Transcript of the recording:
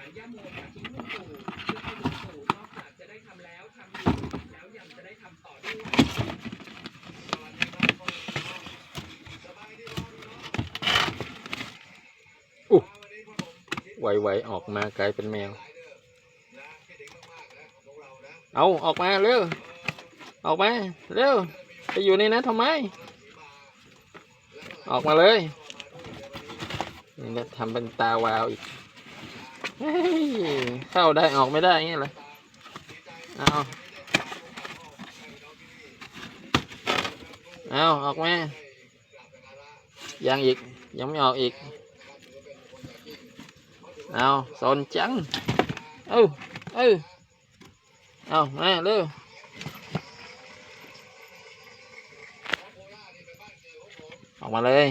ารย่าโมจากทิ้งลุงตู่คือให้ลุงตู่นอกจากจะได้ทำแล้วทำอยู่แล้วยังจะได้ทำต่อด้วยไวๆออกมากลายเป็นแมว เอาออกมาเร็ว ออกมาเร็ว ไปอยู่ในนั้นทำไม ออกมาเลยนี่ทำเป็นตาวาวอีก เข้าได้ออกไม่ได้เงี้ยเหรอเอาเอาออกมายังอีก ยังไม่ออกอีก เอาสนจัง เอ้าเอ้เอามาเร็วออกมาเลย